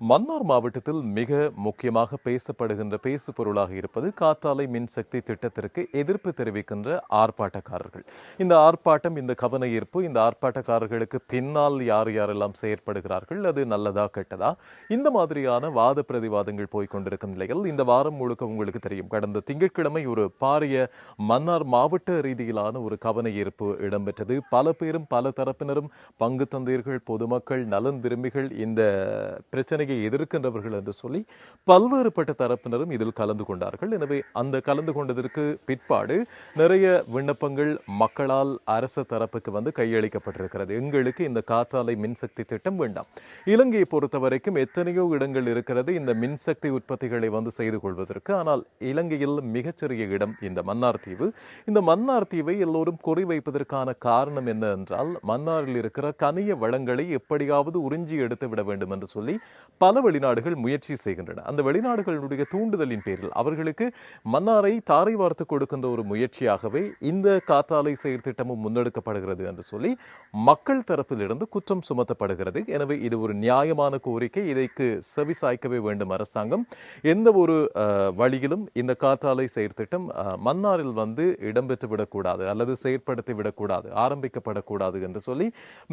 மன்னார் மாவட்டத்தில் மிக முக்கியமாக பேசப்படுகின்ற பேசு பொருளாக இருப்பது காற்றாலை மின்சக்தி திட்டத்திற்கு எதிர்ப்பு தெரிவிக்கின்ற ஆர்ப்பாட்டக்காரர்கள். இந்த ஆர்ப்பாட்டம் இந்த கவன ஈர்ப்பு இந்த ஆர்ப்பாட்டக்காரர்களுக்கு பின்னால் யார் யாரெல்லாம் செயற்படுகிறார்கள் அது நல்லதா கெட்டதா? இந்த மாதிரியான வாத பிரதிவாதங்கள் போய்கொண்டிருக்கும் நிலையில் இந்த வாரம் முழுக்க உங்களுக்கு தெரியும். கடந்த திங்கட்கிழமை ஒரு பாரிய மன்னார் மாவட்ட ரீதியிலான ஒரு கவன ஈர்ப்பு இடம்பெற்றது. பல பேரும் பல தரப்பினரும் பங்கு தந்தையர்கள் பொதுமக்கள் நலன் விரும்பிகள். இந்த பிரச்சனை பிரச்சனையை எதிர்க்கின்றவர்கள் என்று சொல்லி பல்வேறுபட்ட தரப்பினரும் இதில் கலந்து கொண்டார்கள். எனவே அந்த கலந்து கொண்டதற்கு பிற்பாடு நிறைய விண்ணப்பங்கள் மக்களால் அரசு தரப்புக்கு வந்து கையளிக்கப்பட்டிருக்கிறது. எங்களுக்கு இந்த காற்றாலை மின்சக்தி திட்டம் வேண்டாம். இலங்கையை பொறுத்த வரைக்கும் எத்தனையோ இடங்கள் இருக்கிறது இந்த மின்சக்தி உற்பத்திகளை வந்து செய்து கொள்வதற்கு. ஆனால் இலங்கையில் மிகச்சிறிய இடம் இந்த மன்னார் தீவு. இந்த மன்னார் தீவை எல்லோரும் குறிவைப்பதற்கான காரணம் என்ன என்றால் மன்னாரில் இருக்கிற கனிய வளங்களை எப்படியாவது உறிஞ்சி எடுத்து விட வேண்டும் என்று சொல்லி பல வெளிநாடுகள் முயற்சி செய்கின்றன. அந்த வெளிநாடுகளுடைய தூண்டுதலின் பேரில் அவர்களுக்கு மன்னாரை தாரை வார்த்து கொடுக்கின்ற ஒரு முயற்சியாகவே இந்த காற்றாலை செயற்திட்டமும் முன்னெடுக்கப்படுகிறது என்று சொல்லி மக்கள் தரப்பிலிருந்து குற்றம் சுமத்தப்படுகிறது. எனவே இது ஒரு நியாயமான கோரிக்கை. இதைக்கு செவி சாய்க்கவே வேண்டும் அரசாங்கம். எந்த ஒரு வழியிலும் இந்த காற்றாலை செயற்திட்டம் மன்னாரில் வந்து இடம்பெற்று விடக்கூடாது அல்லது செயற்படுத்தி விடக்கூடாது ஆரம்பிக்கப்படக்கூடாது என்று சொல்லி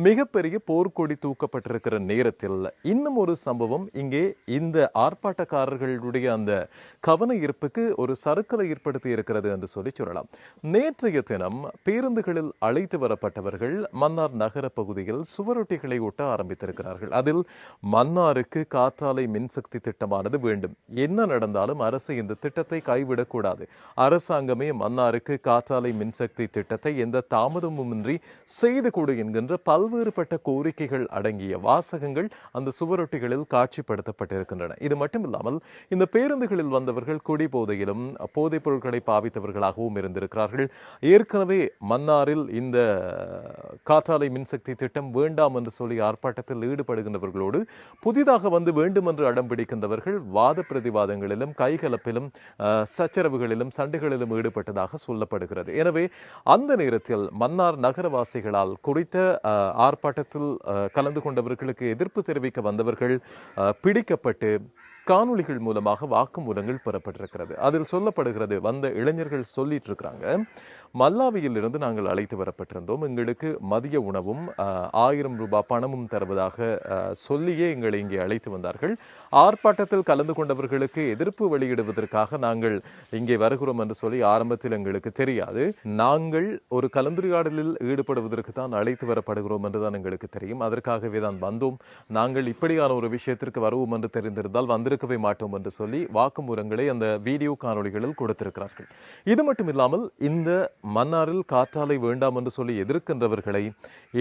மிகப்பெரிய போர்க்கொடி தூக்கப்பட்டிருக்கிற நேரத்தில் இன்னும் ஒரு சம்பவம் இங்கே இந்த ஆர்ப்பாட்டக்காரர்களுடைய அந்த கவன ஈர்ப்புக்கு ஒரு சறுக்கலை ஏற்படுத்தி இருக்கிறது என்று சொல்லி சொல்லலாம். நேற்றைய தினம் பேருந்துகளில் அழைத்து வரப்பட்டவர்கள் மன்னார் நகர பகுதியில் சுவரொட்டிகளை ஒட்ட ஆரம்பித்திருக்கிறார்கள். அதில் மன்னாருக்கு காற்றாலை மின்சக்தி திட்டமானது வேண்டும். என்ன நடந்தாலும் அரசு இந்த திட்டத்தை கைவிடக்கூடாது. அரசாங்கமே மன்னாருக்கு காற்றாலை மின்சக்தி திட்டத்தை எந்த தாமதமுமின்றி செய்து கொடு என்கின்ற பல்வேறுபட்ட கோரிக்கைகள் அடங்கிய வாசகங்கள் அந்த சுவரொட்டிகளில் கா காட்சிப்படுத்தப்பட்டிருக்கின்றன. இது மட்டுமில்லாமல் இந்த பேருந்துகளில் வந்தவர்கள் குடி போதையிலும் போதைப் பொருட்களை பாவித்தவர்களாகவும் இருந்திருக்கிறார்கள். ஏற்கனவே மன்னாரில் இந்த காற்றாலை மின்சக்தி திட்டம் வேண்டாம் என்று சொல்லி ஆர்ப்பாட்டத்தில் ஈடுபடுகின்றவர்களோடு புதிதாக வந்து வேண்டும் என்று அடம் பிடிக்கின்றவர்கள் வாத பிரதிவாதங்களிலும் கைகலப்பிலும் சச்சரவுகளிலும் சண்டைகளிலும் ஈடுபட்டதாக சொல்லப்படுகிறது. எனவே அந்த நேரத்தில் மன்னார் நகரவாசிகளால் குறித்த ஆர்ப்பாட்டத்தில் கலந்து கொண்டவர்களுக்கு எதிர்ப்பு தெரிவிக்க வந்தவர்கள் பிடிக்கப்பட்டு காணொளிகள் மூலமாக வாக்குமூலங்கள் பெறப்பட்டிருக்கிறது. அதில் சொல்லப்படுகிறது வந்த இளைஞர்கள் சொல்லிட்டு இருக்கிறாங்க மல்லாவியில் இருந்து நாங்கள் அழைத்து வரப்பட்டிருந்தோம். எங்களுக்கு மதிய உணவும் ஆயிரம் ரூபாய் பணமும் தருவதாக சொல்லியே எங்களை இங்கே அழைத்து வந்தார்கள். ஆர்ப்பாட்டத்தில் கலந்து கொண்டவர்களுக்கு எதிர்ப்பு வெளியிடுவதற்காக நாங்கள் இங்கே வருகிறோம் என்று சொல்லி ஆரம்பத்தில் எங்களுக்கு தெரியாது. நாங்கள் ஒரு கலந்துரையாடலில் ஈடுபடுவதற்கு தான் அழைத்து வரப்படுகிறோம் என்று தான் எங்களுக்கு தெரியும். அதற்காகவே தான் வந்தோம். நாங்கள் இப்படியான ஒரு விஷயத்திற்கு வருவோம் என்று தெரிந்திருந்தால் வந்திருக்கவே மாட்டோம் என்று சொல்லி வாக்குமூலங்களை அந்த வீடியோ காணொளிகளில் கொடுத்திருக்கிறார்கள். இது மட்டும் இல்லாமல் இந்த மன்னாரில் காற்றாலை வேண்டாம் என்று சொல்லி எதிர்க்கின்றவர்களை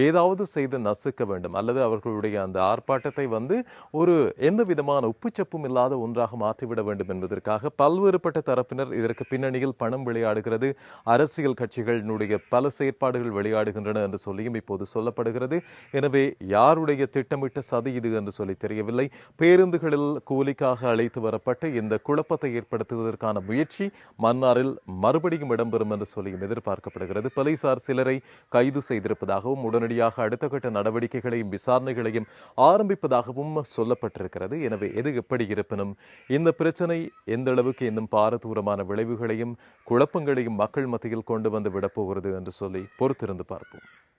ஏதாவது செய்து நசுக்க வேண்டும். அல்லது அவர்களுடைய அந்த ஆர்ப்பாட்டத்தை வந்து ஒரு எந்த விதமான உப்புச்சப்பும் இல்லாத ஒன்றாக மாற்றிவிட வேண்டும் என்பதற்காக பல்வேறுபட்ட தரப்பினர் இதற்கு பின்னணியில் பணம் விளையாடுகிறது. அரசியல் கட்சிகளினுடைய பல செயற்பாடுகள் விளையாடுகின்றன என்று சொல்லியும் இப்போது சொல்லப்படுகிறது. எனவே யாருடைய திட்டமிட்ட சதி இது என்று சொல்லி தெரியவில்லை. பேருந்துகளில் கூலிக்காக அழைத்து வரப்பட்டு இந்த குழப்பத்தை ஏற்படுத்துவதற்கான முயற்சி மன்னாரில் மறுபடியும் இடம்பெறும் என்று சொல்லியும் எதிர்பார்க்கப்படுகிறது. போலீசார் சிலரை கைது செய்திருப்பதாகவும் உடனடியாக அடுத்த கட்ட நடவடிக்கைகளையும் விசாரணைகளையும் ஆரம்பிப்பதாகவும் சொல்லப்பட்டிருக்கிறது. எனவே எது எப்படி இருப்பினும் இந்த பிரச்சனை எந்த அளவுக்கு இன்னும் பாரதூரமான விளைவுகளையும் குழப்பங்களையும் மக்கள் மத்தியில் கொண்டு வந்து விடப்போகிறது என்று சொல்லி பொறுத்திருந்து பார்ப்போம்.